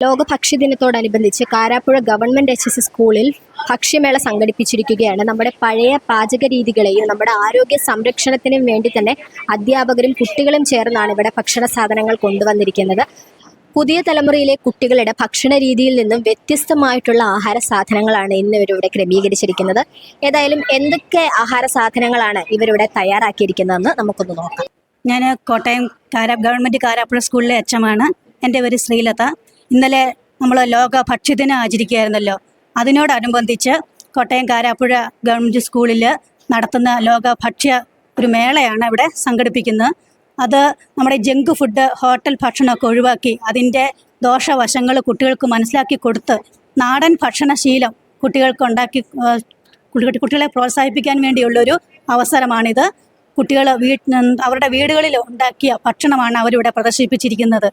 ലോക ഭക്ഷ്യ ദിനത്തോടനുബന്ധിച്ച് കാരാപ്പുഴ ഗവൺമെന്റ് എച്ച് എസ് സ്കൂളിൽ ഭക്ഷ്യമേള സംഘടിപ്പിച്ചിരിക്കുകയാണ്. നമ്മുടെ പഴയ പാചക രീതികളെയും നമ്മുടെ ആരോഗ്യ സംരക്ഷണത്തിനും വേണ്ടി തന്നെ അധ്യാപകരും കുട്ടികളും ചേർന്നാണ് ഇവിടെ ഭക്ഷണ സാധനങ്ങൾ കൊണ്ടുവന്നിരിക്കുന്നത്. പുതിയ തലമുറയിലെ കുട്ടികളുടെ ഭക്ഷണ രീതിയിൽ നിന്നും വ്യത്യസ്തമായിട്ടുള്ള ആഹാര സാധനങ്ങളാണ് ഇന്ന് ഇവരിവിടെ ക്രമീകരിച്ചിരിക്കുന്നത്. ഏതായാലും എന്തൊക്കെ ആഹാര സാധനങ്ങളാണ് ഇവരിവിടെ തയ്യാറാക്കിയിരിക്കുന്നതെന്ന് നമുക്കൊന്ന് നോക്കാം. ഞാൻ കോട്ടയം കാരാ ഗവൺമെന്റ് കാരാപ്പുഴ സ്കൂളിലെ അച്ഛമാണ്. എന്റെ പേര് ശ്രീലത. ഇന്നലെ നമ്മൾ ലോക ഭക്ഷ്യദിനം ആചരിക്കുകയായിരുന്നല്ലോ. അതിനോടനുബന്ധിച്ച് കോട്ടയം കാരാപ്പുഴ ഗവൺമെന്റ് സ്കൂളിൽ നടത്തുന്ന ലോക ഭക്ഷ്യ ഒരു മേളയാണ് ഇവിടെ സംഘടിപ്പിക്കുന്നത്. അത് നമ്മുടെ ജങ്ക് ഫുഡ് ഹോട്ടൽ ഭക്ഷണമൊക്കെ ഒഴിവാക്കി അതിന്റെ ദോഷവശങ്ങൾ കുട്ടികൾക്ക് മനസ്സിലാക്കി കൊടുത്ത് നാടൻ ഭക്ഷണശീലം കുട്ടികൾക്ക് ഉണ്ടാക്കി കുട്ടികളെ പ്രോത്സാഹിപ്പിക്കാൻ വേണ്ടിയുള്ളൊരു അവസരമാണിത്. കുട്ടികൾ വീട്ടിൽ അവരുടെ വീടുകളിൽ ഉണ്ടാക്കിയ ഭക്ഷണമാണ് അവരിവിടെ പ്രദർശിപ്പിച്ചിരിക്കുന്നത്.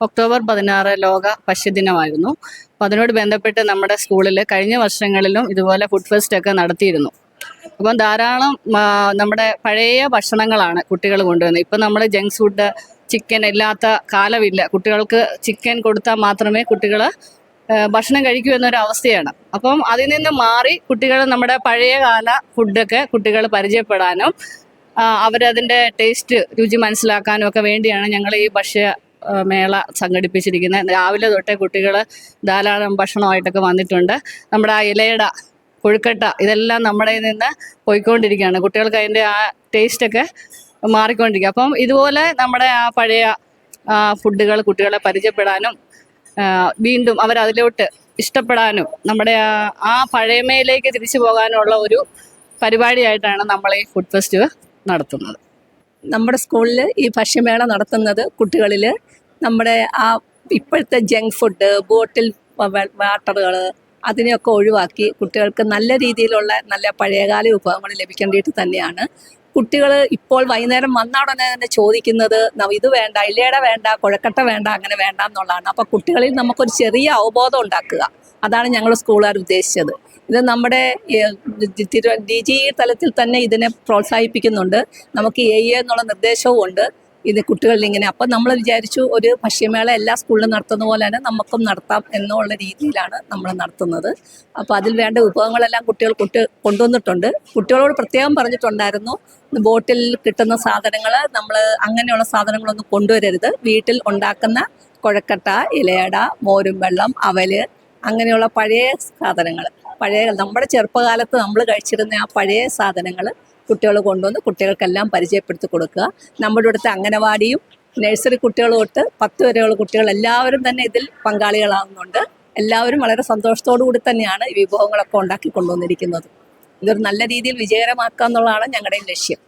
ഒക്ടോബർ പതിനാറ് ലോക ഭക്ഷ്യദിനമായിരുന്നു അപ്പം അതിനോട് ബന്ധപ്പെട്ട് നമ്മുടെ സ്കൂളിൽ കഴിഞ്ഞ വർഷങ്ങളിലും ഇതുപോലെ ഫുഡ് ഫെസ്റ്റ് ഒക്കെ നടത്തിയിരുന്നു. അപ്പം ധാരാളം നമ്മുടെ പഴയ ഭക്ഷണങ്ങളാണ് കുട്ടികൾ കൊണ്ടുവന്നത് ഇപ്പം നമ്മൾ ജങ്ക് ഫുഡ് ചിക്കൻ ഇല്ലാത്ത കാലമില്ല. കുട്ടികൾക്ക് ചിക്കൻ കൊടുത്താൽ മാത്രമേ കുട്ടികൾ ഭക്ഷണം കഴിക്കൂ എന്നൊരു അവസ്ഥയാണ്. അപ്പം അതിൽ നിന്ന് മാറി കുട്ടികൾ നമ്മുടെ പഴയ കാല ഫുഡൊക്കെ കുട്ടികൾ പരിചയപ്പെടാനും അവരതിന്റെ ടേസ്റ്റ് രുചി മനസ്സിലാക്കാനും ഒക്കെ വേണ്ടിയാണ് ഞങ്ങൾ ഈ ഭക്ഷ്യ മേള സംഘടിപ്പിച്ചിരിക്കുന്നത്. രാവിലെ തൊട്ടേ കുട്ടികൾ ധാരാളം ഭക്ഷണമായിട്ടൊക്കെ വന്നിട്ടുണ്ട്. നമ്മുടെ ആ ഇലയുടെ കൊഴുക്കട്ട ഇതെല്ലാം നമ്മുടെ നിന്ന് പോയിക്കൊണ്ടിരിക്കുകയാണ്. കുട്ടികൾക്ക് അതിന്റെ ആ ടേസ്റ്റൊക്കെ മാറിക്കൊണ്ടിരിക്കുക അപ്പം ഇതുപോലെ നമ്മുടെ ആ പഴയ ഫുഡുകൾ കുട്ടികളെ പരിചയപ്പെടാനും വീണ്ടും അവരതിലോട്ട് ഇഷ്ടപ്പെടാനും നമ്മുടെ ആ പഴയമയിലേക്ക് തിരിച്ചു പോകാനുള്ള ഒരു പരിപാടിയായിട്ടാണ് നമ്മൾ ഈ ഫുഡ് ഫെസ്റ്റ് നടത്തുന്നത്. നമ്മുടെ സ്കൂളിൽ ഈ ഭക്ഷ്യമേള നടത്തുന്നത് കുട്ടികളിൽ നമ്മുടെ ആ ഇപ്പോഴത്തെ ജങ്ക് ഫുഡ് ബോട്ടിൽ വാട്ടറുകൾ അതിനെയൊക്കെ ഒഴിവാക്കി കുട്ടികൾക്ക് നല്ല രീതിയിലുള്ള നല്ല പഴയകാല വിഭവങ്ങൾ ലഭിക്കേണ്ടിയിട്ട് തന്നെയാണ്. കുട്ടികൾ ഇപ്പോൾ വൈകുന്നേരം വന്ന ഉടനെ തന്നെ ചോദിക്കുന്നത് ഇത് വേണ്ട ഇലയുടെ വേണ്ട കുഴക്കട്ട വേണ്ട അങ്ങനെ വേണ്ട എന്നുള്ളതാണ്. അപ്പോൾ കുട്ടികളിൽ നമുക്കൊരു ചെറിയ അവബോധം ഉണ്ടാക്കുക. അതാണ് ഞങ്ങൾ സ്കൂളുകാർ ഉദ്ദേശിച്ചത്. ഇത് നമ്മുടെ ഡി ജി തലത്തിൽ തന്നെ ഇതിനെ പ്രോത്സാഹിപ്പിക്കുന്നുണ്ട്. നമുക്ക് എ എന്നുള്ള നിർദ്ദേശവും ഉണ്ട്. ഇത് കുട്ടികളിൽ ഇങ്ങനെ. അപ്പം നമ്മൾ വിചാരിച്ചു ഒരു ഭക്ഷ്യമേള എല്ലാ സ്കൂളിലും നടത്തുന്ന പോലെ തന്നെ നമുക്കും നടത്താം എന്നുള്ള രീതിയിലാണ് നമ്മൾ നടത്തുന്നത്. അപ്പോൾ അതിൽ വേണ്ട വിഭവങ്ങളെല്ലാം കുട്ടികൾ കുട്ടി കൊണ്ടുവന്നിട്ടുണ്ട്. കുട്ടികളോട് പ്രത്യേകം പറഞ്ഞിട്ടുണ്ടായിരുന്നു ബോട്ടിൽ കിട്ടുന്ന സാധനങ്ങൾ നമ്മൾ അങ്ങനെയുള്ള സാധനങ്ങളൊന്നും കൊണ്ടുവരരുത്. വീട്ടിൽ ഉണ്ടാക്കുന്ന കുഴക്കട്ട ഇലയട മോരും വെള്ളം അവൽ അങ്ങനെയുള്ള പഴയ സാധനങ്ങൾ പഴയ നമ്മുടെ ചെറുപ്പകാലത്ത് നമ്മൾ കഴിച്ചിരുന്ന ആ പഴയ സാധനങ്ങൾ കുട്ടികൾ കൊണ്ടുവന്ന് കുട്ടികൾക്കെല്ലാം പരിചയപ്പെടുത്തി കൊടുക്കുക. നമ്മുടെ ഇവിടുത്തെ അംഗനവാടിയും നഴ്സറി കുട്ടികൾ തൊട്ട് പത്ത് വരെയുള്ള കുട്ടികൾ എല്ലാവരും തന്നെ ഇതിൽ പങ്കാളികളാകുന്നുണ്ട്. എല്ലാവരും വളരെ സന്തോഷത്തോടു കൂടി തന്നെയാണ് ഈ വിഭവങ്ങളൊക്കെ ഉണ്ടാക്കി കൊണ്ടുവന്നിരിക്കുന്നത്. ഇതൊരു നല്ല രീതിയിൽ വിജയകരമാക്കുക എന്നുള്ളതാണ് ഞങ്ങളുടെയും ലക്ഷ്യം.